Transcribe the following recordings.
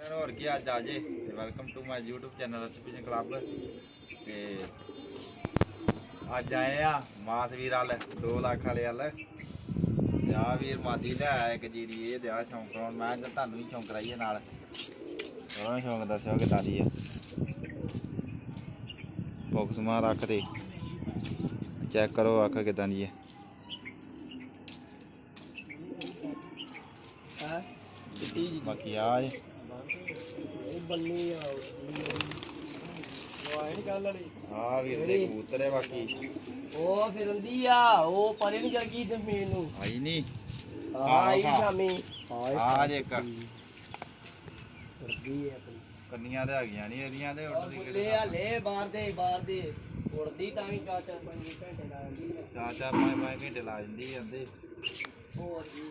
ਹੋਰ ਕੀ ਅੱਜ ਆ ਜੇ? Welcome to my YouTube channel recipes club ਤੇ ਅੱਜ ਆਏ ਆ ਮਾਸ ਵੀਰ ਵਾਲ 2 ਲੱਖ ਵਾਲੇ ਵਾਲ। ਆ ਵੀਰ ਮਾਦੀ ਲੈ ਆਇਆ ਇੱਕ ਜੀਰੀ ਇਹ ਤੇ ਆ ਸ਼ੌਂਕ ਕਰਾਉਣ ਮੈਂ ਤਾਂ ਤੁਹਾਨੂੰ ਵੀ ਸ਼ੌਂਕ ਕਰਾਈਏ ਨਾਲ। ਉਹਨਾਂ ਸ਼ੌਂਕ ਦੱਸਿਓ ਕਿ ਦਾਦੀ ਆ ਫੋਕਸ ਮਾਰ ਰੱਖ ਦੇ। ਚੈੱਕ ਕਰੋ ਅੱਖ ਕਿਦਾਂ ਦੀ ਹੈ। ਬਾਕੀ ਆ ਜੇ ਬੰਨੀ ਆ ਉਹ ਆਏ ਨਹੀਂ ਕੱਲ ਵਾਲੀ? ਆ ਵੀਰ ਦੇ ਕਬੂਤਰ ਹੈ ਬਾਕੀ। ਉਹ ਫਿਰੰਦੀ ਆ ਉਹ ਪਰੇ ਨਹੀਂ ਚਲ ਗਈ ਜ਼ਮੀਨ ਨੂੰ। ਆਈ ਨਹੀਂ ਆ ਆਈ ਹਾਂ। ਸ਼ਾਮੀ। ਆ ਜੇ ਇੱਕ ਫਿਰਦੀ ਆ ਆਪਣੀ। ਕੰਨੀਆਂ ਤੇ ਹੈਗੀਆਂ ਨਹੀਂ ਇਹਦੀਆਂ ਤੇ ਉਹ ਉੱਡਦੀ ਬੁੱਲੇ ਕਿਹੜੇ ਆ ਲੈ ਬਾਹਰ ਦੇ ਬਾਹਰ ਦੇ। ਉੜਦੀ ਤਾਂ ਵੀ ਚਾਰ ਚਾਰ ਪੰਜ ਘੰਟੇ ਲਾ ਜਾਂਦੀ ਆ। ਚਾਰ ਚਾਰ ਪੰਜ ਪੰਜ ਘੰਟੇ ਲਾ ਜਾਂਦੀ ਜਾਂਦੇ ਹੋਰ ਜੀ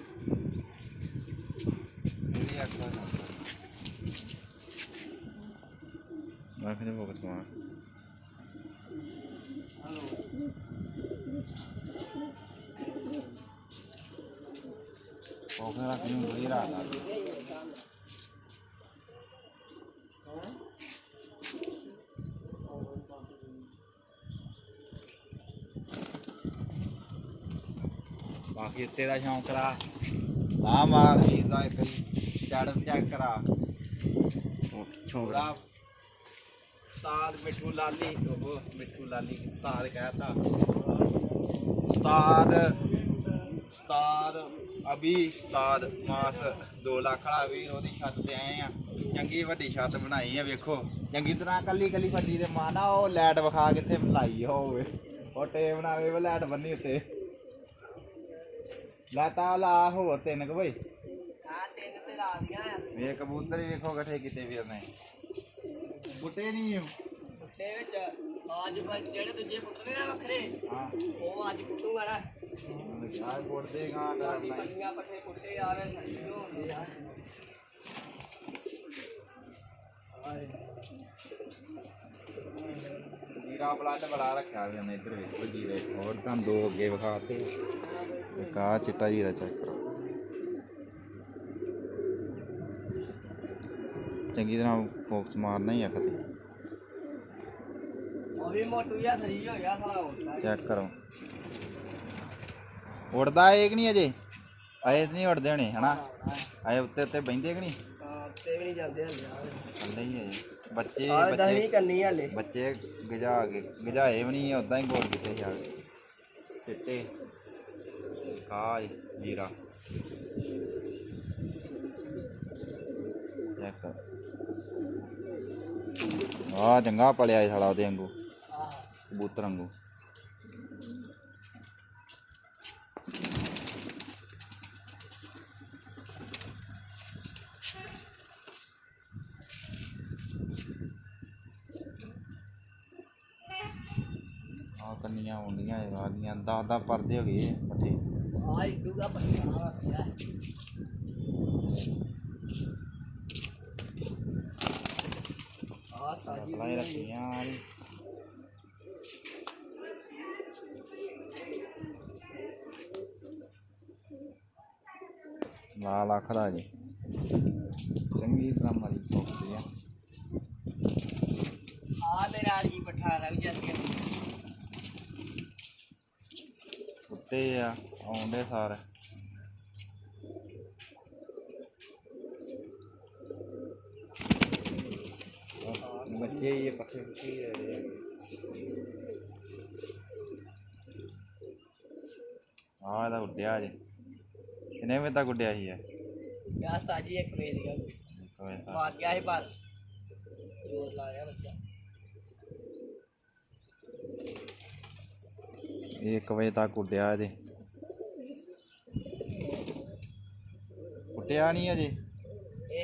ਇਹਦੀ ਅੱਖ ਦਾ ਮਾਰ ਹਲੋ ਉਹ ਫਿਰ ਰੱਖ ਨੂੰ ਬੜੀ ਰਾਤ ਆ ਬਾਕੀ ਦਾ ਸ਼ੌਂਕ ਕਰਾ। ਆ ਮਾਰ ਵੀਰ ਦਾ ਇੱਕ ਚੜ ਚੈੱਕ ਕਰਾ। ਛੋੜਾ ਉਸਤਾਦ ਮਿੱਠੂ ਲਾਲੀ। ਉਹ ਮਿੱਠੂ ਲਾਲੀ ਉਸਤਾਦ ਕਹਿਤਾ। ਉਸਤਾਦ ਉਸਤਾਦ ਅਭੀ ਉਸਤਾਦ ਮਾਸ। 2 ਲੱਖ ਵਾਲਾ ਵੀ ਉਹਦੀ ਛੱਤ ਤੇ ਆਏ ਆ। ਚੰਗੀ ਵੱਡੀ ਛੱਤ ਬਣਾਈ ਆ ਵੇਖੋ। ਚੰਗੀ ਤਰ੍ਹਾਂ ਕੱਲੀ ਕੱਲੀ ਫੱਟੀ ਤੇ ਮਾਨਾ ਉਹ ਲਾਈਟ ਵਿਖਾ ਕਿੱਥੇ ਲਾਈ ਹੋਵੇ ਉਹ ਟੇ ਬਣਾਵੇ ਉਹ ਲਾਈਟ ਬੰਨੀ ਉੱਤੇ। ਲਾਤਾ ਲਾ ਹੋਰ ਤਿੰਨ ਕੁ ਬਈ। ਆ ਤਿੰਨ ਤੇ ਲਾ ਦੀਆਂ ਵੇ ਕਬੂਤਰ ਵੀ ਵੇਖੋ ਇਕੱਠੇ ਕੀਤੇ ਵੀਰ ਨੇ ਬੁੱਟੇ ਨਹੀਂ ਬੁੱਟੇ ਵਿੱਚ ਅੱਜ ਜਿਹੜੇ ਦੂਜੇ ਪੁੱਟਣੇ ਆ ਵੱਖਰੇ ਹਾਂ। ਉਹ ਅੱਜ ਪੁੱਟੂਗਾ ਨਾ ਯਾਰ ਬੁੱਟਦੇ ਗਾਂ ਸਾਡੀ ਕਰਨਾ ਪੱਟੀਆਂ ਪੱਠੇ ਪੁੱਟੇ ਆਵੇ ਆ। ਜੀਰਾ ਬਲੱਡ ਬੜਾ ਰੱਖਿਆ ਉਹਨੇ ਇੱਧਰ ਵੇਖੋ ਜੀਰੇ। ਹੋਰ ਤਾਂ ਦੋ ਅੱਗੇ ਵਿਖਾਤੇ ਇੱਕ ਆਹ ਚਿੱਟਾ ਜੀਰਾ ਚੈੱਕ ਕਰੋ। ਚੰਗੀ ਤਰ੍ਹਾਂ ਫੋਕਸ ਮਾਰਨਾ ਹੀ ਆ ਖਤੇ ਉਹ ਵੀ ਮੋਟੂ ਜਿਹਾ ਸਹੀ ਹੋ ਗਿਆ ਸਾਲਾ ਹੁੰਦਾ ਚੈੱਕ ਕਰੋ। ਕਿ ਨਹੀਂ ਅਜੇ? ਅਜੇ ਤਾਂ ਨਹੀਂ ਉੜਦੇ ਹੋਣੇ ਹਨਾ? ਅਜੇ ਉੱਤੇ ਉੱਤੇ ਬੈਂਦੇ ਕਿ ਨਹੀਂ? ਤੇ ਵੀ ਨਹੀਂ ਜਾਂਦੇ ਹਲੇ। ਥੱਲੇ ਹੀ ਅਜੇ ਬੱਚੇ ਤਾਂ ਬੱਚੇ ਨਹੀਂ ਕਰਨੀ ਹਲੇ। ਬੱਚੇ ਗਜਾ ਕੇ ਗਜਾਏ ਵੀ ਨਹੀਂ ਉਦਾਂ ਹੀ ਗੋਲ ਕੀਤੇ ਜਾ ਕੇ। ਚਿੱਟੇ। ਕਾਜ ਜੀਰਾ। ਚੈੱਕ ਆ ਚੰਗਾ ਪਲਿਆ ਏ ਸਾਲਾ ਉਹਦੇ ਵਾਂਗੂ, ਕਬੂਤਰ ਵਾਂਗੂ। ਆ ਕੰਨੀਆਂ ਹੁੰਦੀਆਂ ਇਹ ਵਾਲੀਆਂ ਦਸ ਦਸ ਪਰਦੇ ਹੋ ਗਏ ਪੱਠੇ। ਆਹ ਇਦੂ ਦਾ ਰੱਖਿਆ। ਆਹ ਸਾਜੀ ਲਾਈ ਰੱਖੀਆਂ ਨੇ। ਲਾ ਲੱਖ ਦਾ ਜੀ ਚੰਗੀ ਤਰ੍ਹਾਂ ਮਾਰੀ ਫੋਕਦੀ ਆ। ਆਹ ਤੇ ਰਾਜੀ ਪੱਠਾ ਦਾ ਵੀ ਜੱਸ ਗਿਆ ਉੱਤੇ ਆ ਆਉਂਦੇ ਸਾਰ। ਬੱਚੇ ਹੀ ਇਹ ਪੱਠੇ ਹੀ ਰਹੇ ਇਹਦਾ ਉੱਡਿਆ ਜੇ। ਕਿੰਨੇ ਵਜੇ ਤੱਕ ਉੱਡਿਆ ਸੀ ਇਹ? ਇੱਕ ਵੇਚ ਗਿਆ ਇੱਕ ਵਜੇ ਤੱਕ। ਮਾਰ ਗਿਆ ਸੀ ਪਰ ਜੋਰ ਲਾਇਆ ਬੱਚਾ। ਇਹ 1 ਵਜੇ ਤੱਕ ਉੱਡਿਆ ਜੇ। ਉੱਡਿਆ ਨਹੀਂ ਅਜੇ।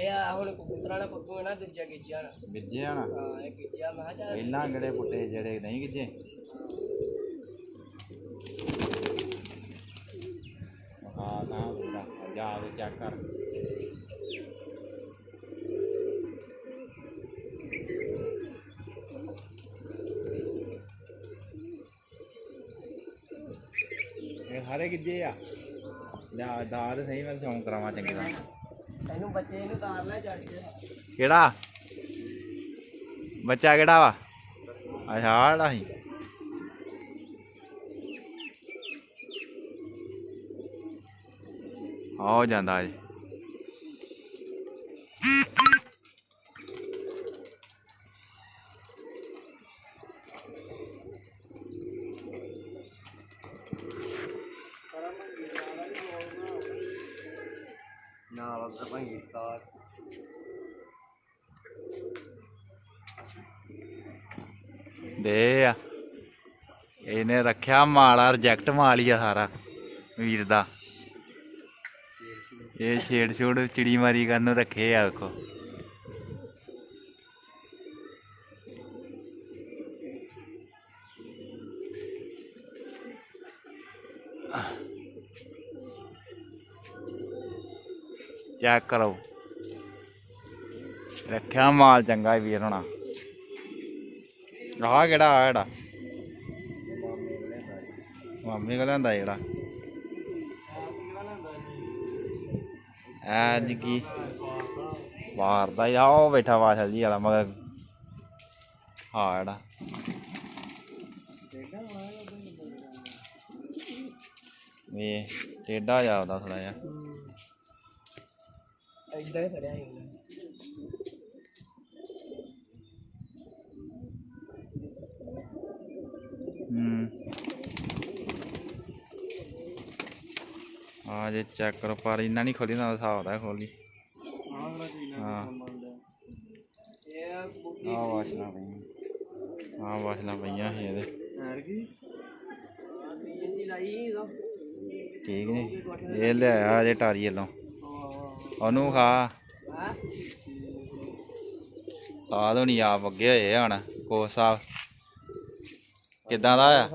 ਇਹ ਆ ਹੁਣ ਕਬੂਤਰਾਂ ਨੇ ਪੱਕੂ ਨਾ ਦੂਜਾ ਗਿੱਜਿਆ ਨਾ। ਵਿੱਜਿਆ ਨਾ? ਹਾਂ ਇਹ ਗਿੱਜਿਆ ਮੈਂ ਕਿਹਾ ਚੱਲ ਪਹਿਲਾਂ ਕਿਹੜੇ ਪੁੱਟੇ ਜਿਹੜੇ ਨਹੀਂ ਗਿੱਜੇ? ਹਾਂ ਨਾ ਬੁੱਢਾ ਜਾ ਕੇ ਚੈੱਕ ਕਰ। ਇਹ ਹਾਰੇ ਗਿੱਜੇ ਆ? ਲੈ ਦਾ ਤੇ ਸਹੀ ਮੈਂ ਸ਼ੌਂਕ ਕਰਾਵਾਂ ਚੰਗੀ ਤਰ੍ਹਾਂ। ਇਹਨੂੰ ਬੱਚੇ ਨੂੰ ਤਾਰ ਲੈ ਚੜ ਕੇ ਕਿਹੜਾ? ਬੱਚਾ ਕਿਹੜਾ ਵਾ? ਅੱਛਾ, ਆਹ ਜਿਹੜਾ ਸੀ। ਜਾਂਦਾ ਜੀ ਨਾਲ ਦਾ ਭੰਗੀ ਸਟਾਰ ਦੇ ਆ ਇਹਨੇ ਰੱਖਿਆ ਮਾਲਾ ਰਿਜੈਕਟ ਮਾਲ ਹੀ ਆ ਸਾਰਾ, ਵੀਰ ਦਾ। ਇਹ ਛੇੜ ਛੋੜ, ਚਿੜੀ ਮਾਰੀ ਕਰਨ ਨੂੰ ਰੱਖੇ ਆ, ਵੇਖੋ। ਚੈੱਕ ਕਰੋ। ਰੱਖਿਆ ਮਾਲ ਚੰਗਾ ਵੀਰ ਹੋਣਾ। ਆਹ ਕਿਹੜਾ ਆ ਜਿਹੜਾ ਮਾਮੇ ਲਿਆਂਦਾ ਜਿਹੜਾ। ਐ ਕੀ? ਮਾਰਦਾ ਆ, ਉਹ ਬੈਠਾ ਵਾਸ਼ਲ ਜੀ ਵਾਲਾ, ਮਗਰ ਹਾਂ ਜਿਹੜਾ। ਇਹ ਟੇਡਾ ਜਾਦਾ ਥੋੜਾ ਜਿਹਾ। ਇਦਾਂ ਹੀ ਖੜਿਆ ਆ ਜੇ ਚੈੱਕ ਕਰੋ ਪਰ ਇੰਨਾ ਨਹੀਂ ਖੋਲੀ ਨਾ ਹਿਸਾਬ ਦਾ ਖੋਲੀ। ਹਾਂ। ਆ ਵਾਸ਼ਲਾਂ ਪਈਆਂ। ਆ ਪਈਆਂ ਸੀ ਇਹਦੇ। ਕੀ? ਦੀ ਲਾਈ ਇਹਦਾ ਠੀਕ ਨੇ। ਇਹ ਲਿਆਇਆ ਜੇ ਟਾਰੀ ਵੱਲੋਂ। ਉਹਨੂੰ ਖਾ। ਹਾਂ। ਖਾ ਦੋ ਨਹੀਂ ਆਪ ਅੱਗੇ ਹੋਏ ਆ ਹੁਣ ਕੋਚ ਸਾਹਿਬ। ਕਿੱਦਾਂ ਦਾ ਆ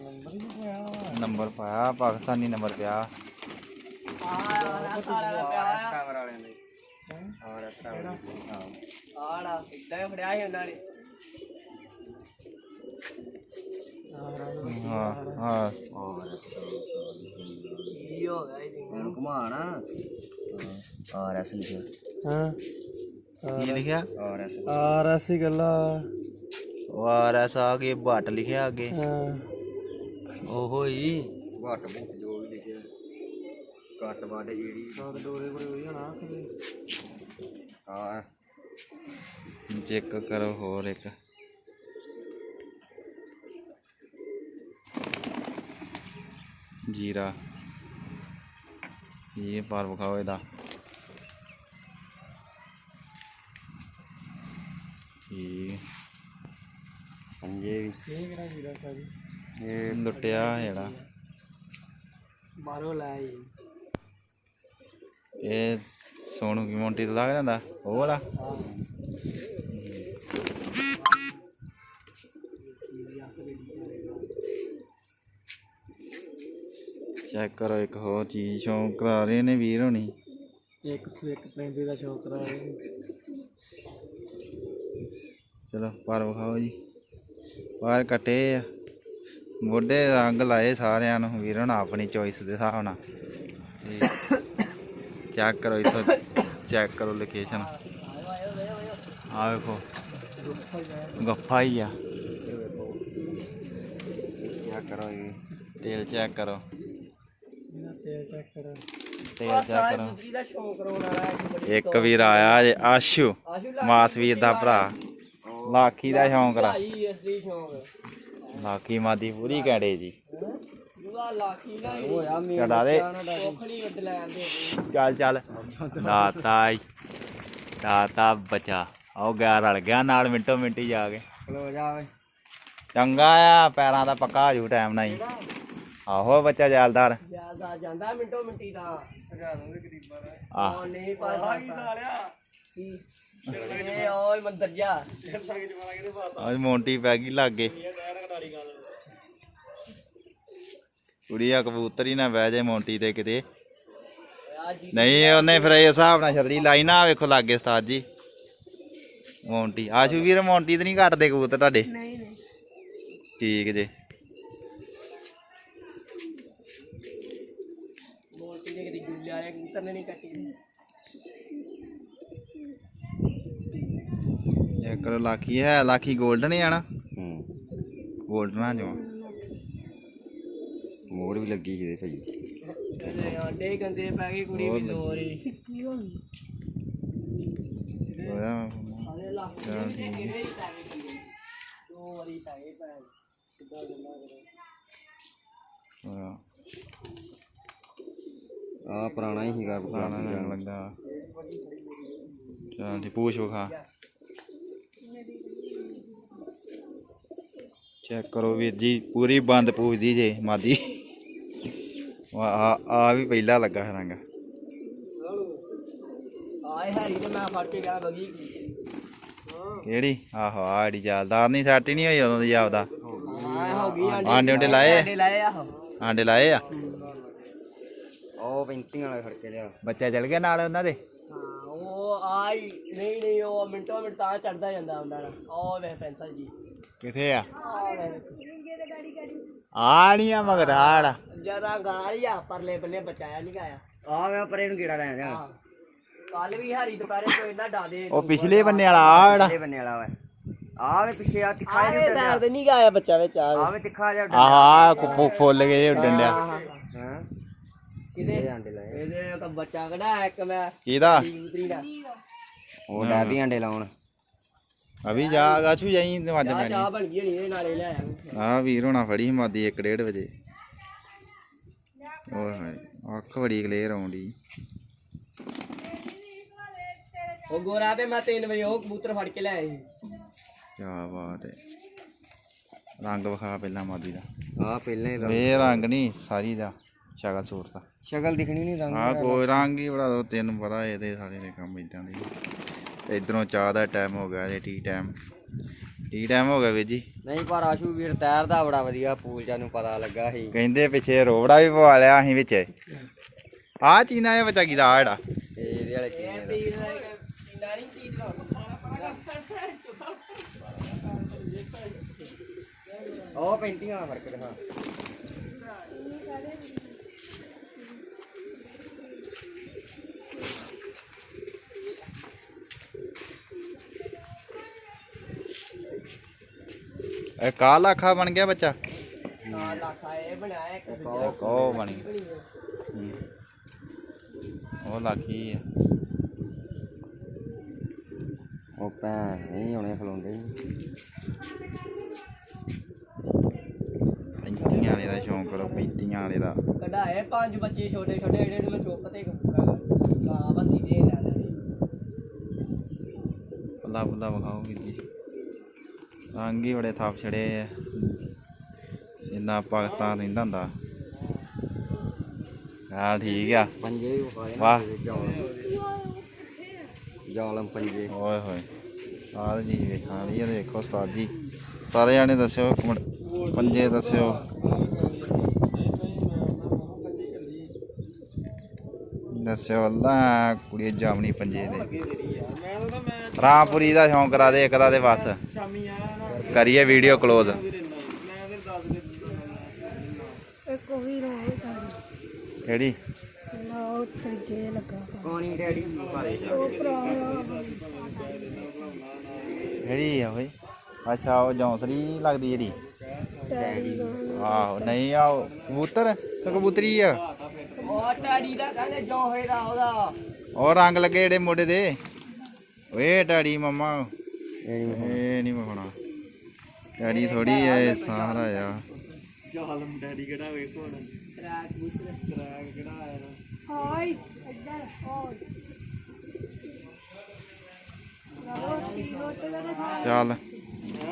ਸਾਰੀਆਂ ਜੀ ਦਾ ਚੰਗਾ ਹੋ ਗਿਆ ਸਰ ਜੀ ਨੰਬਰ ਹੀ ਪਿਆ ਨੰਬਰ ਪਾਇਆ ਪਾਕਿਸਤਾਨੀ ਨੰਬਰ ਪਿਆ ਆ ਆ ਸਾਰਾ ਦਾ ਪਿਆ ਆ ਕੈਮਰਾ ਵਾਲਿਆਂ ਦੇ ਆ ਰਸਤਾ ਆੜਾ ਇਦਾਂ ਹੀ ਫੜਿਆ ਸੀ ਉਹਨਾਂ ਨੇ ਹਾਂ ਹਾਂ ਕੀ ਹੋ ਗਿਆ ਇਹ ਹੁਣ ਘੁਮਾਣਾ ਆਰ ਐਸ ਲਿਖਿਆ ਹਾਂ ਕੀ ਲਿਖਿਆ ਆਰ ਐਸ ਆ ਇਹ ਲੁੱਟਿਆ ਜਿਹੜਾ। ਬਾਹਰੋਂ ਇਹ ਸੋਨੂ ਕੀ ਮੋਂਟੀ ਤੋਂ ਲੱਗ ਜਾਂਦਾ? ਉਹ ਵਾਲਾ? ਚੈੱਕ ਕਰੋ ਇੱਕ ਹੋਰ ਚੀਜ਼ ਸ਼ੌਂਕ ਕਰਾ ਰਹੇ ਨੇ ਵੀਰ ਹੋਣੀ। ਇੱਕ ਇੱਕ ਪੈਂਦੇ ਦਾ ਸ਼ੌਕ ਕਰਾ ਰਹੇ ਨੇ। ਚਲੋ ਪਰ ਵਿਖਾਓ ਜੀ। ਬਾਹਰ ਕੱਟੇ ਆ। ਮੋਢੇ ਰੰਗ ਲਾਏ ਸਾਰਿਆਂ ਨੂੰ ਵੀਰ ਹੁਣ ਆਪਣੀ ਚੋਇਸ ਦੇ ਹਿਸਾਬ ਨਾਲ। ਚੈੱਕ ਕਰੋ ਇੱਥੋਂ ਚੈੱਕ ਕਰੋ ਲੋਕੇਸ਼ਨ ਆ ਵੇਖੋ ਗੱਫਾ ਹੀ ਆ। ਕੀ ਕਰੋ ਇਹ ਤੇਲ ਚੈੱਕ ਕਰੋ। ਇਹਦਾ ਤੇਲ ਚੈੱਕ ਕਰ। ਤੇਲ ਚੈੱਕ ਕਰੋ। ਇੱਕ ਵੀਰ ਆਇਆ ਜੇ ਆਸ਼ੂ ਆਸ਼ੂ ਮਾਸਵੀਰ ਦਾ ਭਰਾ। ਲਾਖੀ ਦਾ ਸ਼ੌਂਕ ਰਾ। ਲਾਖੀ ਮਾਦੀ ਪੂਰੀ ਕੈੜੇ ਜੀ। ਲਾਖੀ ਦਾ। ਚੱਲ ਚੱਲ। ਦਾਤਾ। ਦਾਤਾ ਬਚਾ। ਉਹ ਗਿਆ ਰਲ ਗਿਆ ਨਾਲ ਮਿੰਟੋ ਮਿੰਟੀ ਜਾ ਕੇ। ਖਲੋ ਚੰਗਾ ਆ ਪੈਰਾਂ ਦਾ ਪੱਕਾ ਹੋ ਜੂ ਟਾਈਮ ਨਾਲ ਹੀ। ਆਹੋ ਬੱਚਾ ਜੈਲਦਾਰ। ਜ਼ਿਆਦਾ ਜਾਂਦਾ ਮਿੰਟੋ ਮਿੰਟੀ ਦਾ ਸਗਾ ਦੋਗੇ ਗਰੀਬਾਂ ਦਾ ਆਹ। ਨਹੀਂ ਪਾ ਕੀ ਸਾਲਿਆ? ਕੀ ਇਹ ਓਏ ਮੰਦਰ ਜਾ ਅੱਜ ਮੋਂਟੀ ਪੈ ਗਈ ਲਾਗੇ। ਕੁੜੀਆ ਕਬੂਤਰ ਹੀ ਨਾ ਬਹਿ ਜੇ ਮੋਂਟੀ ਤੇ ਕਿਤੇ। ਨਹੀਂ ਉਹਨੇ ਫਿਰ ਇਹ ਹਿਸਾਬ ਨਾਲ ਛਤਰੀ ਲਾਈ ਨਾ ਵੇਖੋ ਲਾਗੇ ਉਸਤਾਦ ਜੀ। ਮੋਂਟੀ ਆਸ਼ੂ ਵੀਰ ਮੋਂਟੀ ਤੇ ਨਹੀਂ ਕੱਟਦੇ ਕਬੂਤਰ ਤੁਹਾਡੇ? ਨਹੀਂ ਨਹੀਂ। ਠੀਕ ਜੇ। ਮੋਟੀ ਨੇ ਕਦੀ ਗੁੱਲਿਆ ਆਇਆ ਕਬੂਤਰ ਨੇ ਨਹੀਂ ਕੱਟੀ। ਇੱਕ ਲਾਖੀ ਹੈ ਲਾਖੀ 골ਡਨ ਹੈ ਨਾ ਹੂੰ। 골ਡਨ ਆ ਜੋ ਮੋਰ ਵੀ ਲੱਗੀ ਜਿਹਦੇ ਭਾਈ। ਇਹਦੇ ਆਂਡੇ ਗੰਦੇ ਪੈ ਗਏ ਕੁੜੀ ਵੀ ਦੋਰੀ ਹੋਇਆ। ਆਲੇ ਲੱਖ ਦੇ ਵੀ ਤੇ ਇਹਦੇ ਹੀ ਪੈ ਗਏ। ਦੋ ਵਾਰੀ ਪੈ ਗਏ ਭੈਣ ਕਿੱਦਾਂ ਗੱਲਾਂ ਕਰੇ? ਆ ਪੁਰਾਣਾ ਹੀ ਸੀਗਾ ਪੁਰਾਣਾ ਰੰਗ ਲੱਗਾ। ਚੱਲ ਜੀ ਪੂਛ ਵਿਖਾ। ਚੈੱਕ ਕਰੋ ਵੀਰ ਜੀ ਪੂਰੀ ਬੰਦ ਪੂਛਦੀ ਜੇ ਮਾਦੀ। ਆ ਆ ਵੀ ਪਹਿਲਾ ਲੱਗਾ ਹੈ ਰੰਗ। ਆਏ ਹਰੀ ਤੇ ਮੈਂ ਫੜ ਕੇ ਗਿਆ ਬਗੀ। ਕਿਹੜੀ? ਆਹੋ ਆੜੀ ਜਾਲਦਾਰ ਨਹੀਂ ਸਾਟੀ ਨਹੀਂ ਹੋਈ ਉਦੋਂ ਦੀ ਆਪਦਾ ਹਾਂ ਹੋ ਗਈ ਆਂਡੇ ਲਾਏ ਆਂਡੇ ਲਾਏ ਆਹੋ ਆਂਡੇ ਲਾਏ ਆ? ਉਹ 35 ਵਾਲਾ ਖੜ ਕੇ ਲਿਆ। ਬੱਚਾ ਚਲ ਗਿਆ ਨਾਲ ਉਹਨਾਂ ਦੇ? ਹਾਂ ਉਹ ਆਈ ਨਹੀਂ ਨਹੀਂ ਉਹ ਮਿੰਟੋ ਮਿੰਟ ਤਾਂ ਚੜਦਾ ਜਾਂਦਾ ਹੁੰਦਾ ਨਾ। ਉਹ ਵੇ ਪੈਨਸਲ ਜੀ। ਕਿੱਥੇ ਆ? ਆ ਨਹੀਂ ਆ ਮਗਰ ਆੜ ਜਰਾ ਗਾਲੀ ਆ ਪਰਲੇ ਬੱਲੇ ਬਚਾਇਆ ਨਹੀਂ ਗਾਇਆ। ਆ ਮੈਂ ਪਰੇ ਨੂੰ ਕੀੜਾ ਲੈ ਜਾ ਹਾਂ ਕੱਲ ਵੀ ਹਰੀ ਦੁਪਹਿਰੇ ਤੋਂ ਇਹਨਾਂ ਡਾਦੇ ਉਹ ਪਿਛਲੇ ਬੰਨੇ ਵਾਲਾ ਆੜ ਇਹ ਬੰਨੇ ਵਾਲਾ ਵਾ। ਆ ਵੇ ਪਿੱਛੇ ਆ ਤਿੱਖਾ ਜਿਹਾ ਸਾਈਡ ਤੇ ਨਹੀਂ ਗਾਇਆ ਬੱਚਾ ਵਿੱਚ ਆ ਆ ਵੇ ਤਿੱਖਾ ਜਿਹਾ ਆਹ ਕੁੱਪੋ ਫੁੱਲ ਗਏ ਉੱਡਣ ਡਿਆ। ਹਾਂ? ਇਹ ਆਂਡੇ ਲਾਏ। ਇਹਦੇ ਇੱਕ ਬੱਚਾ ਕਢਾਇਆ ਇੱਕ ਮੈਂ ਕਿਹਦਾ? ਉਤਰੀ ਦਾ। ਉਹ ਡੈ ਵੀ ਆਂਡੇ ਲਾਉਣ। ਅਭੀ ਜਾ ਗਾਛੂ ਜਾਈ ਤੇ ਵੱਜ ਚਾਹ ਬਣ ਗਈ ਹੋਣੀ ਇਹਦੇ ਨਾਲੇ ਲੈ ਆਇਆ ਆ ਵੀਰ ਹੋਣਾ ਫੜੀ ਸੀ ਮਾਦੀ 1:30 ਵਜੇ। ਓਏ ਹੋਏ ਅੱਖ ਬੜੀ ਕਲੀਅਰ ਆਉਂਦੀ ਉਹ ਗੋਰਾ ਤੇ ਮੈਂ 3 ਵਜੇ ਉਹ ਕਬੂਤਰ ਫੜ ਕੇ ਲੈ ਆਇਆ ਸੀ ਕੀ ਬਾਤ ਹੈ ਰੰਗ ਵਿਖਾ ਪਹਿਲਾਂ ਮਾਦੀ ਦਾ। ਆ ਪਹਿਲਾਂ ਹੀ ਰੰਗ- ਇਹ ਰੰਗ ਨਹੀਂ ਸਾਰੀ ਦਾ ਸ਼ਕਲ ਸੂਰਤ ਦਾ। ਸ਼ਕਲ ਦਿਖਣੀ ਨਹੀਂ ਰੰਗ ਆ ਕੋਈ ਰੰਗ ਹੀ ਬੜਾ ਦੋ ਤੈਨੂੰ ਪਤਾ ਇਹਦੇ ਸਾਰੇ ਦੇ ਕੰਮ ਇਦਾਂ ਦੇ। ਇਧਰੋਂ ਚਾਹ ਦਾ ਟਾਈਮ ਹੋ ਗਿਆ ਜੇ ਟੀ ਟਾਈਮ ਟੀ ਟਾਈਮ ਹੋ ਗਿਆ ਵੀਰ ਜੀ? ਨਹੀਂ ਪਰ ਆਸ਼ੂ ਵੀਰ ਤੈਰਦਾ ਬੜਾ ਵਧੀਆ ਪੂਲ ਚ ਨੂੰ ਪਤਾ ਲੱਗਾ ਸੀ। ਕਹਿੰਦੇ ਪਿੱਛੇ ਰੋਬੜਾ ਵੀ ਪਵਾ ਲਿਆ ਅਸੀਂ ਵਿੱਚ। ਆ ਚੀਨਾ ਇਹ ਬੱਚਾ ਕੀਦਾ ਆੜਾ ਇਹਦੇ ਵਾਲੇ ਉਹ 35 ਵਾਲਾ ਫ਼ਰਕ ਦਿਖਾ। ਇਹ ਕਾਲਾ ਅੱਖਾਂ ਬਣ ਗਿਆ ਬੱਚਾ। ਹਾਂ ਲੱਖਾ ਇਹ ਬਣਾਇਆ ਇੱਕ ਇੱਕ ਉਹ ਬਣੀ ਹੂੰ। ਉਹ ਲਾਖੀ ਆ। ਉਹ ਭੈਣ ਨਹੀਂ ਹੁਣੇ ਖਲੋਂਦੇ। ਪੈਂਤੀਆਂ ਵਾਲੇ ਦਾ ਸ਼ੌਂਕ ਕਰੋ ਪੈਂਤੀਆਂ ਵਾਲੇ ਦਾ। ਕਢਾਏ ਪੰਜ ਬੱਚੇ ਛੋਟੇ ਛੋਟੇ ਜਿਹੜੇ ਮੈਂ ਚੁੱਕ ਤੇ ਕਾ ਬੰਦੀ ਦੇ ਲੈ ਲੈ। ਪੱਲਾ ਪੁੱਲਾ ਵਿਖਾਓ ਜੀ। ਹੀ ਬੜੇ ਥਾਪ ਛੜੇ ਆ। ਇੰਨਾ ਪਾਕਿਸਤਾਨ ਰਹਿੰਦਾ ਹੁੰਦਾ। ਹਾਂ ਠੀਕ ਆ। ਪੰਜੇ ਵਿਖਾਏ ਵਾਹ। ਜਾਲਮ ਪੰਜੇ। ਓਏ ਹੋਏ ਆਹ ਜੀ ਵੇਖਾਂ ਲਈ ਇਹ ਦੇਖੋ ਉਸਤਾਦ ਜੀ। ਸਾਰੇ ਜਾਣੇ ਦੱਸਿਓ ਪੰਜੇ ਦੱਸਿਓ। ਦੱਸਿਓ ਅੱਲਾ ਕੁੜੀ ਜਾਮਣੀ ਪੰਜੇ ਦੇ। ਰਾਮਪੁਰੀ ਦਾ ਸ਼ੌਂਕ ਕਰਾ ਦੇ ਇੱਕ ਦਾ ਤੇ ਬਸ। ਕਰੀਏ ਵੀਡੀਓ ਕਲੋਜ਼ ਇੱਕ ਉਹ ਵੀ ਰੋ ਕਿਹੜੀ? ਨਾ ਉਹ ਤਰੀਕੇ ਲੱਗਾ ਕੋਣੀ ਡੈਡੀ ਬਾਰੇ ਉਹ ਭਰਾ ਕਿਹੜੀ ਆ ਓਏ ਅੱਛਾ ਉਹ ਜੌਂਸਰੀ ਲੱਗਦੀ ਜਿਹੜੀ। ਸੈਡੀ ਆਹੋ ਨਹੀਂ ਆ ਉਹ ਕਬੂਤਰ? ਤੇ ਕਬੂਤਰੀ ਆ। ਉਹ ਟਾੜੀ ਦਾ ਕਹਿੰਦੇ ਜੋ ਹੋਏਦਾ ਉਹਦਾ। ਉਹ ਰੰਗ ਲੱਗੇ ਜਿਹੜੇ ਮੋਢੇ ਦੇ ਓਏ ਡੈਡੀ ਮਮਾ। ਇਹ ਨਹੀਂ ਮਖਣਾ ਡੈਡੀ ਥੋੜੀ ਐ ਸਹਾਰਾ ਆ। ਟਰੈਕ ਬੂਤਰ ਹਾਈ ਇੱਧਰ ਹੋਰ। ਰੋਟੇ ਦਾ ਖਾ ਚੱਲ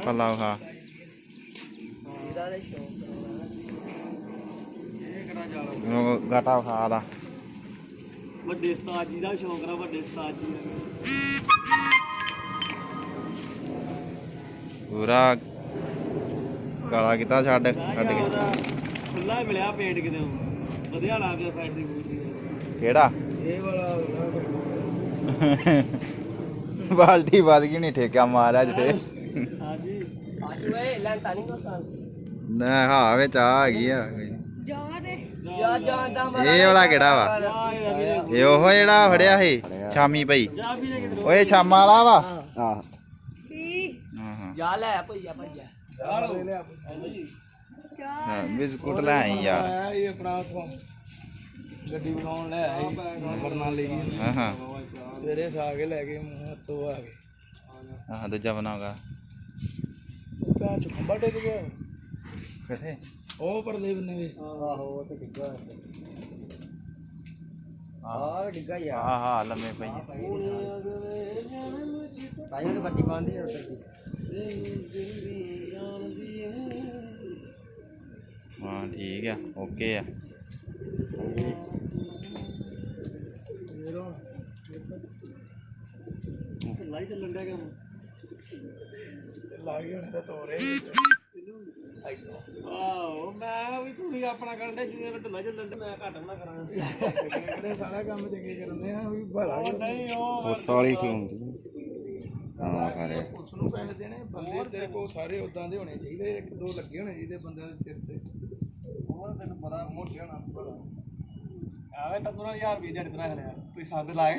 ਪੱਲਾ ਖਾ। ਇਹਦਾ ਦੇ ਸ਼ੌਕ ਉਹ ਗਾਟਾ ਖਾ ਦਾ। ਵੱਡੇ ਉਸਤਾਦ ਜੀ ਦਾ ਸ਼ੌਂਕ ਆ ਵੱਡੇ ਉਸਤਾਦ ਜੀ ਦਾ। ਪੂਰਾ ਕਾਲਾ ਕੀਤਾ ਛੱਡ ਛੱਡ ਕੇ। ਖੁੱਲਾ ਮਿਲਿਆ ਪੇਂਟ ਕਿਤੇ ਵਧੀਆ ਲਾ ਕੇ ਫੈਕਟਰੀ ਬੂਟਰੀ ਦਾ ਕਿਹੜਾ? ਇਹ ਵਾਲਾ ਬਾਲਟੀ ਵੱਧ ਗਈ ਨਹੀਂ ਠੇਕਾ ਮਾਰਿਆ ਜਿੱਤੇ ਹਾਂਜੀ। ਆਸ਼ੂ ਏ ਲੈਂਟਾ ਨਹੀਂ ਕੋਸਾਂ ਨਾ ਹਾਂ ਵਿੱਚ ਆ ਹੈਗੀ ਆ। ਜਾ ਦੇ ਜਾ ਯਾ ਜਾਂਦਾ ਇਹ ਵਾਲਾ ਕਿਹੜਾ ਵਾ? ਇਹ ਉਹ ਜਿਹੜਾ ਫੜਿਆ ਸੀ ਸ਼ਾਮੀ ਪਈ। ਓਏ ਸ਼ਾਮਾਂ ਵਾਲਾ ਵਾ? ਆਹ ਹਾਂ। ਜਾ ਲੈ ਭਈਆ ਭਈਆ। ਹਾਂ, ਬਿਸਕੁਟ ਲੈ ਆਈ ਯਾਰ। ਇਹ ਆਪਣਾ ਉੱਥੋਂ ਗੱਡੀ ਬਣਾਉਣ ਲੈ ਆਈ ਨੰਬਰ ਨਾਲ ਲਈ ਹਾਂ ਹਾਂ। ਸਵੇਰੇ ਖਾ ਕੇ ਲੈ ਗਏ ਮੂੰਹ ਹੱਥੋਂ ਆ ਗਏ। ਹਾਂ ਦੂਜਾ ਬਣਾਉਗਾ ਕਾਂ ਚ ਖੰਭਾ ਟਿਕ ਗਿਆ। ਕਿੱਥੇ? ਉਹ ਪਰਦੇ ਬੰਨੇ ਵੇ ਆਹੋ ਉਹ ਤੇ ਡਿੱਗਾ ਆਹ। ਡਿੱਗਾ ਯਾਰ ਹਾਂ ਹਾਂ ਲੰਮੇ ਪਈ ਤਾਈਓ ਤੇ ਬੱਤੀ ਬੰਦ ਹੈ ਉੱਧਰ ਦੀ। ਠੀਕ ਆ ਓਕੇ ਆ। ਲਾਈ ਚੱਲਣ ਡਿਆ ਕੰਮ ਲਾ ਉਹਨੇ ਤਾਂ ਤੋਰੇ ਆਹੋ ਮੈਂ ਵੀ ਤੂੰ ਵੀ ਆਪਣਾ ਕਰਨ ਦੇ ਜਿਵੇਂ ਢਿੱਲਾ ਚੱਲਣ ਡਿਆ, ਮੈਂ ਘੱਟ ਨਾ ਕਰਾਂ ਕਿਹੜੇ ਸਾਰਾ ਕੰਮ ਚੰਗੇ ਕਰਦੇ ਆ ਵੀ ਭਲਾ ਨਹੀਂ ਉਹ ਉਸ ਵਾਲੀ ਕੀ ਹੁੰਦੀ ਹਾਂ ਕਰੇ ਉਸ ਨੂੰ ਪੈਸੇ ਦੇਣੇ ਬੰਦੇ ਤੇਰੇ ਕੋਲ ਸਾਰੇ ਉਦਾਂ ਦੇ ਹੋਣੇ ਚਾਹੀਦੇ ਇੱਕ ਦੋ ਲੱਗੇ ਹੋਣੇ ਚਾਹੀਦੇ ਬੰਦਿਆਂ ਦੇ ਸਿਰ ਤੇ। ਉਹ ਤੈਨੂੰ ਪਤਾ ਮੋਟੇ ਹੋਣਾ ਭਲਾ ਆਵੇ ਤਾਂ ਪੂਰਾ ਯਾਰ ਵੀ ਜੜ ਤਰਾ ਲਿਆ। ਕੋਈ ਸੰਦ ਲਾ ਕੇ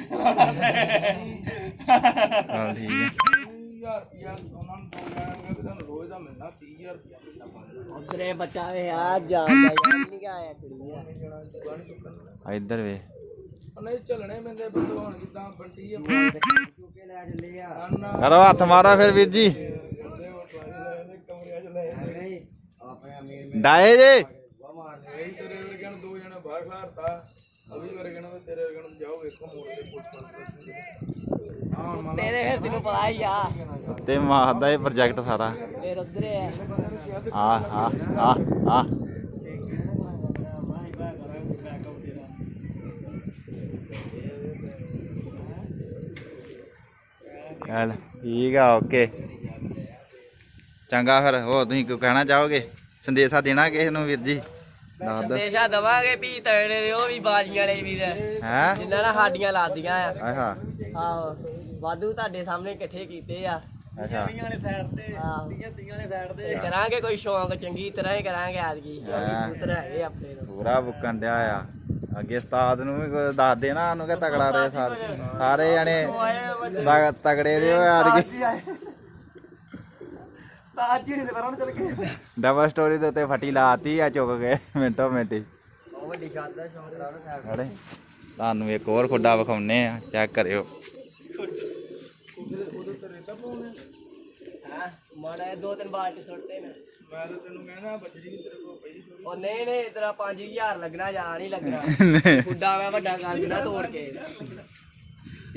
ਚੱਲ ਠੀਕ ਆ ਯਾਰ ਯਾਰ ਉਹਨਾਂ ਨੂੰ ਰੁਪਇਆ ਵੀ ਤੁਹਾਨੂੰ ਰੋਜ਼ ਦਾ ਮਿਲਣਾ 30000 ਰੁਪਇਆ ਮਹੀਨਾ ਪਾਉਂਦਾ ਉਧਰੇ ਬੱਚਾ ਵੇ ਆ ਜਾ ਯਾਰ ਨਹੀਂ ਆਇਆ ਕੁੜੀ ਇੱਧਰ ਵੇ। ਨਹੀਂ ਚੱਲਣੇ ਬੰਦੇ ਬੰਦੇ ਹੁਣ ਜਿੱਦਾਂ ਬੰਟੀ ਆ। ਚੁੱਕੇ ਲੈ ਚੱਲੇ ਆ। ਕਰੋ ਹੱਥ ਮਾਰੋ ਫਿਰ ਵੀਰ ਜੀ। ਡਾਏ ਜੇ। ਇਹ ਤੇਰੇ ਵਰਗਿਆਂ ਨੂੰ ਦੋ ਜਣੇ ਬਾਹਰ ਖਲਾਰਤਾ ਅਭੀ ਵਰਗਿਆਂ ਨੂੰ ਤੇ ਤੇਰੇ ਵਰਗਿਆਂ ਨੂੰ ਜਾਓ ਵੇਖੋ ਮੋੜ ਤੇ ਪੁੱਛ ਹਾਂ ਮੰਨ ਤੇਰੇ ਫਿਰ ਤੈਨੂੰ ਪਤਾ ਹੀ ਆ। ਤੇ ਮਾਰਦਾ ਇਹ ਪ੍ਰੋਜੈਕਟ ਸਾਰਾ। ਫਿਰ ਉਧਰੇ ਆ। ਆ ਆ ਆ ਆ ਚੱਲ ਠੀਕ ਆ ਓਕੇ ਚੰਗਾ ਫਿਰ। ਹੋਰ ਤੁਸੀਂ ਕੋਈ ਕਹਿਣਾ ਚਾਹੋਗੇ? ਸੰਦੇਸ਼ਾ ਦੇਣਾ ਕਿਸੇ ਨੂੰ ਵੀਰ ਜੀ। ਦੱਸ ਦੋ ਸੰਦੇਸ਼ਾ ਦਵਾਂਗੇ ਵੀ ਤਗੜੇ ਰਿਓ ਵੀ ਬਾਜੀਆਂ ਵਾਲੇ ਵੀਰ ਹੈ? ਜਿੰਨਾਂ ਨਾਲ ਸਾਡੀਆਂ ਲਾਦੀਆਂ ਆ। ਆਏ ਹਾਂ। ਆਹੋ। ਵਾਧੂ ਤੁਹਾਡੇ ਸਾਹਮਣੇ ਇਕੱਠੇ ਕੀਤੇ ਆ। ਅੱਛਾ ਵਾਲੇ ਸਾਈਡ ਤੇ ਆਹੋ। ਤੀਆਂ ਤੀਆਂ ਵਾਲੇ ਸਾਈਡ ਤੇ। ਤੇ ਕਰਾਂਗੇ ਕੋਈ ਸ਼ੌਂਕ ਚੰਗੀ ਤਰ੍ਹਾਂ ਹੀ ਕਰਾਂਗੇ ਆਦਗੀ ਹਾਂ। ਪੁੱਤਰ ਹੈਗੇ ਆਪਣੇ ਨੂੰ ਪੂਰਾ ਬੁੱਕਣ ਡਿਆ ਆ। ਅੱਗੇ ਉਸਤਾਦ ਨੂੰ ਵੀ ਦੱਸ ਦੇਣਾ ਉਹਨੂੰ ਕਿ ਤਗੜਾ ਰਹੇ ਸਾਰੇ। ਸਾਰੇ ਜਣੇ ਤਗੜੇ ਯਾਰ ਸਤਾਜ ਜੀ ਨੇ ਤੇ ਪਰਾਂ ਚੱਲ ਕੇ। ਡਬਲ ਸਟੋਰੀ ਦੇ ਉੱਤੇ ਫੱਟੀ ਲਾਤੀ ਆ ਚੁੱਕ ਗਏ ਮਿੰਟੋ ਮਿੰਟੀ ਉਹ ਵੱਡੀ ਛੱਤ ਦਾ ਸ਼ੌਂਕ ਕਰਾਉਣਾ ਸਾਈਡ ਹੜੇ ਤੁਹਾਨੂੰ ਇੱਕ ਹੋਰ ਖੁੱਡਾ ਵਿਖਾਉਨੇ ਆ ਚੈੱਕ ਕਰਿਓ। ਹਾਂ? ਮਾੜਾ ਦੋ ਤਿੰਨ ਬਾਲਟੀ ਸੁੱਟਦੇ ਨੇ। ਮੈਂ ਤਾਂ ਤੈਨੂੰ ਕਹਿਣਾ ਬੱਜਰੀ ਤੇਰੇ ਕੋਲ ਪਈ ਉਹ ਨਹੀਂ ਨਹੀਂ ਤੇਰਾ 5000 ਲੱਗਣਾ ਜਾਂ ਨਹੀਂ ਲੱਗਣਾ। ਗੁੱਡਾ ਮੈਂ ਵੱਡਾ ਕਰ ਦੇਣਾ ਤੋੜ ਕੇ।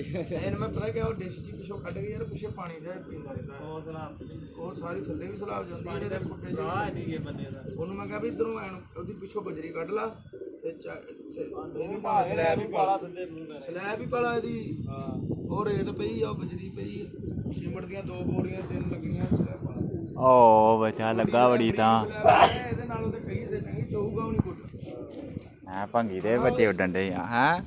ਇਹਨੂੰ ਮੈਂ ਪਤਾ ਕਿ ਉਹ ਡਿਸ਼ ਜੀ ਪਿੱਛੋਂ ਕੱਢ ਕੇ ਯਾਰ ਪਿੱਛੇ ਪਾਣੀ ਦਾ ਪੀਂਦਾ ਰਹਿੰਦਾ। ਉਹ ਸਲਾਬ ਉਹ ਸਾਰੀ ਥੱਲੇ ਵੀ ਸਲਾਬ ਜਾਂਦੀ ਹੈ ਇਹਦੇ ਫੁੱਟੇ ਚਾਹ ਨਹੀਂ ਗਏ ਬੰਦੇ ਦਾ। ਉਹਨੂੰ ਮੈਂ ਕਿਹਾ ਵੀ ਇਧਰੋਂ ਐਨ ਉਹਦੀ ਪਿੱਛੋਂ ਬਜਰੀ ਕੱਢ ਲਾ ਤੇ ਇਹਨੂੰ ਪਾ ਸਲੈਬ ਵੀ ਪਾਲਾ ਥੱਲੇ ਸਲੈਬ ਵੀ ਪਾਲਾ ਇਹਦੀ। ਹਾਂ। ਉਹ ਰੇਤ ਪਈ ਆ ਬਜਰੀ ਪਈ ਆ। ਸਿਮਟ ਦੀਆਂ ਦੋ ਬੋਰੀਆਂ ਤਿੰਨ ਲੱਗੀਆਂ ਸਲੈਬ ਪਾਲਾ ਓ ਬੱਚਾ ਲੱਗਾ ਬੜੀ ਤਾਂ। ਇਹਦੇ ਨਾਲੋਂ ਤੇ ਕਈ ਸੇ ਚੰਗੀ ਚੋਊਗਾ ਉਹ ਨਹੀਂ ਕੁੱਟ ਆ ਭੰਗੀ ਦੇ ਬੱਚੇ ਉੱਡਣ ਡੇ ਆ ਹੈ?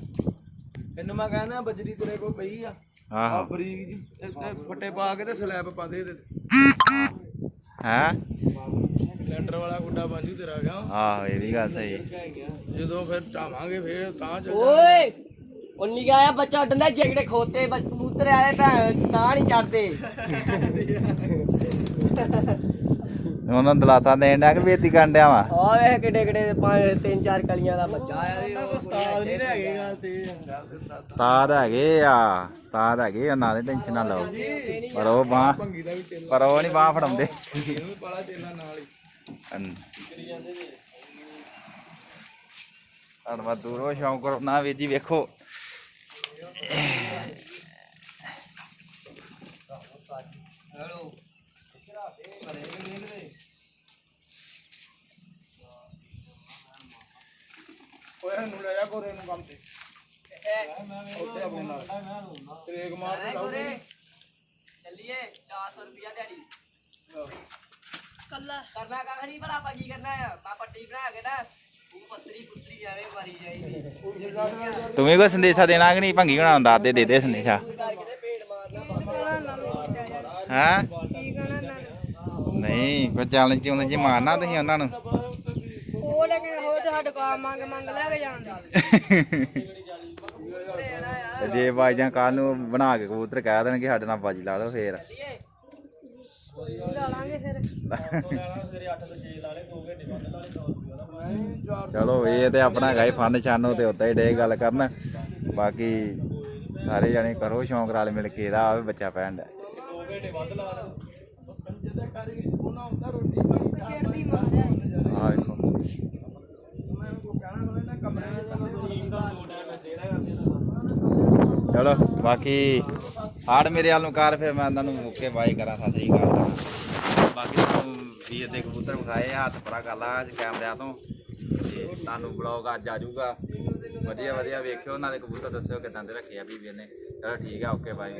ਇਹਨੂੰ ਮੈਂ ਕਹਿੰਦਾ ਬਜਰੀ ਤੇਰੇ ਕੋਲ ਪਈ ਆ। ਆ ਆਹੋ ਬਰੀਕ ਜੀ ਇੱਥੇ ਫੱਟੇ ਪਾ ਕੇ ਤੇ ਸਲੈਬ ਪਾ ਦੇ ਇਹਦੇ ਤੇ। ਹੈ? ਲੈਂਟਰ ਵਾਲਾ ਗੁੱਡਾ ਬਣ ਜੂ ਤੇਰਾ ਗਿਆ ਆਹੋ ਇਹ ਵੀ ਗੱਲ ਸਹੀ ਜਦੋਂ ਫਿਰ ਢਾਵਾਂਗੇ ਫਿਰ ਤਾਂ ਚੱਲ ਓਏ ਉਹ ਨਿਗਾ ਆ ਬੱਚਾ ਉੱਡਦਾ ਜਿਹੜੇ ਖੋਤੇ ਬੱਚ- ਕਬੂਤਰ ਆਲੇ ਭੈਣ ਤਾਂ ਨਹੀਂ ਚੜਦੇ। ਉਹਨਾਂ ਨੂੰ ਦਲਾਸਾ ਦੇਣ ਡਿਆ ਕਿ ਬੇਤੀ ਕਰਨ ਡਿਆ ਵਾ? ਆ ਵੇਖ ਕਿੱਡੇ ਕਿੱਡੇ ਪੰਜ ਤਿੰਨ ਚਾਰ ਕਲੀਆਂ ਦਾ ਬੱਚਾ ਆਇਆ ਉਸਤਾਦ ਨਹੀਂ ਲੈ ਗਏ ਗੱਲ ਤੇ। ਸਾਦ ਹੈਗੇ ਆ ਸਾਦ ਹੈਗੇ ਉਹਨਾਂ ਦੇ ਟੈਨਸ਼ਨ ਨਾ ਲਓ। ਪਰ ਉਹ ਬਾਹ ਭੰਗੀ ਦਾ ਵੀ ਚੇਲਾ ਪਰ ਉਹ ਨਹੀਂ ਬਾਹ ਫੜਾਉਂਦੇ। ਇਹਨੂੰ ਵੀ ਪਾਲਾ ਚੇਲਾ ਨਾਲ ਹੀ ਧੰਨਵਾਦ ਦੂਰੋਂ ਸ਼ੌਂਕ ਕਰੋ। ਨਾ ਵੀਰ ਜੀ ਵੇਖੋ। ਹੈਲੋ। ਓਏ ਨੂੰ ਲੈ ਜਾ ਕੋਰੇ ਨੂੰ ਕੰਮ ਤੇ ਉੱਥੇ ਆਪਣੇ ਨਾਲ ਤੇਗ ਮਾਰ ਆਏ ਗੋਰੇ ਚੱਲੀਏ 400 ਰੁਪਿਆ ਦਿਹਾੜੀ ਕੱਲਾ ਕਰਨਾ ਕੱਖ ਨਹੀਂ ਭਲਾ ਆਪਾਂ ਕੀ ਕਰਨਾ ਆ ਮੈਂ ਪੱਟੀ ਬਣਾ ਕੇ ਨਾ ਉਹ ਪੱਤਰੀ ਪੁੱਤਰੀ ਐਵੇਂ ਮਾਰੀ ਜਾਈਦੀ ਤੂੰ ਵੀ ਕੋਈ ਸੰਦੇਸ਼ਾ ਦੇਣਾ ਕਿ ਨਹੀਂ? ਭੰਗੀ ਹੋਣਾ ਨੂੰ ਦੱਸ ਦੇ ਦੇ ਦੇ ਸੰਦੇਸ਼ਾ। ਕਿਤੇ ਪੇੜ ਮਾਰਨਾ ਬਸ ਹੈ? ਕੀ ਕਹਣਾ ਨਾ? ਨਹੀਂ ਕੋਈ ਚੈਲੰਜ ਚੁਲੰਜ ਹੀ ਮਾਰਨਾ ਤੁਸੀਂ ਉਹਨਾਂ ਨੂੰ। ਉਹ ਲੈ ਕੇ ਹੋ ਤੇ ਸਾਡੇ ਕੋਲ ਮੰਗ ਮੰਗ ਲੈ ਕੇ ਜਾਂਦੇ ਤੇ ਜੇ ਬਾਈਜਾਂ ਕੱਲ ਨੂੰ ਬਣਾ ਕੇ ਕਬੂਤਰ ਕਹਿ ਦੇਣਗੇ ਸਾਡੇ ਨਾਲ ਬਾਜੀ ਲਾ ਲਓ ਫੇਰ। ਲਾ ਲਾਂਗੇ ਫਿਰ। ਚਲੋ ਇਹ ਤੇ ਆਪਣਾ ਹੈਗਾ ਹੀ ਫਨ ਚਾਨੋ ਤੇ ਉਦਾਂ ਹੀ ਡੇ ਗੱਲ ਕਰਨ। ਬਾਕੀ ਸਾਰੇ ਜਣੇ ਕਰੋ ਸ਼ੌਂਕ ਨਾਲ ਮਿਲ ਕੇ ਇਹਦਾ ਆਵੇ ਬੱਚਾ ਪੈਣ ਦਾ ਆ ਵੇਖੋ ਚਲੋ, ਬਾਕੀ ਹਾੜ ਮੇਰੇ ਵੱਲ ਨੂੰ ਕਰ, ਫਿਰ ਮੈਂ ਉਹਨਾਂ ਨੂੰ ਮੁੱਕੇ ਬਾਈ ਕਰਾਂ, ਸਤਿ ਸ੍ਰੀ ਅਕਾਲ ਬਾਕੀ ਤੁਹਾਨੂੰ ਵੀਰ ਦੇ ਕਬੂਤਰ ਵਿਖਾਏ ਹੱਥ ਪਰਾ ਕਰ ਲਾ ਕੈਮਰਿਆਂ ਤੋਂ। ਤੇ ਤੁਹਾਨੂੰ ਬਲੌਗ ਅੱਜ ਆ ਜਾਊਗਾ। ਵਧੀਆ ਵਧੀਆ ਵੇਖਿਓ, ਉਹਨਾਂ ਦੇ ਕਬੂਤਰ ਦੱਸਿਓ ਕਿਦਾਂ ਦੇ ਰੱਖੇ ਆ ਬੀਬੀ ਨੇ। ਚਲੋ ਠੀਕ ਆ, ਓਕੇ, ਬਾਈ।